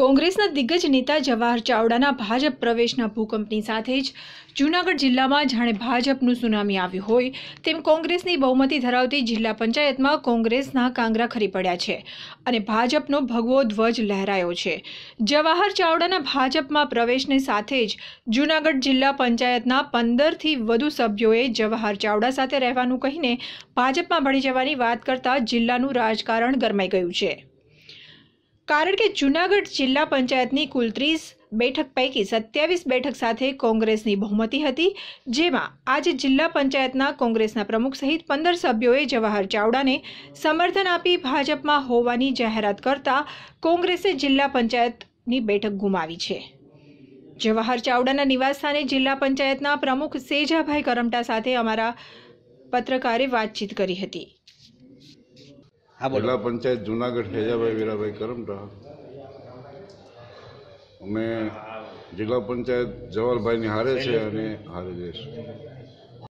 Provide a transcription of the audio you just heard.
કોંગ્રેસના દિગ્ગજ નેતા જવાહર ચાવડાના ભાજપ પ્રવેશના ભૂકંપની સાથે જ જૂનાગઢ જિલ્લામાં જાણે ભાજપનું સુનામી આવ્યું હોય તેમ કોંગ્રેસની બહુમતી ધરાવતી જિલ્લા પંચાયતમાં કોંગ્રેસના કાંગરા ખરી પડ્યા છે અને ભાજપનો ભગવો ધ્વજ લહેરાયો છે. જવાહર ચાવડાના ભાજપમાં પ્રવેશની સાથે જ જૂનાગઢ જિલ્લા પંચાયતના પંદરથી વધુ સભ્યોએ જવાહર ચાવડા સાથે રહેવાનું કહીને ભાજપમાં ભળી જવાની વાત કરતા જિલ્લાનું રાજકારણ ગરમાઈ ગયું છે. કારણ કે જૂનાગઢ જિલ્લા પંચાયતની કુલ ત્રીસ બેઠક પૈકી સત્યાવીસ બેઠક સાથે કોંગ્રેસની બહુમતી હતી, જેમાં આજે જિલ્લા પંચાયતના કોંગ્રેસના પ્રમુખ સહિત પંદર સભ્યોએ જવાહર ચાવડાને સમર્થન આપી ભાજપમાં હોવાની જાહેરાત કરતા કોંગ્રેસે જિલ્લા પંચાયતની બેઠક ગુમાવી છે. જવાહર ચાવડાના નિવાસસ્થાને જિલ્લા પંચાયતના પ્રમુખ સેજાભાઈ કરમટા સાથે અમારા પત્રકારે વાતચીત કરી હતી. હા પંચાયત જુનાગઢ હેજાભાઈ વીરાભાઈ કરમટા. અમે જિલ્લા પંચાયત જવાહરભાઈની હારે છે અને હારે જઈશું.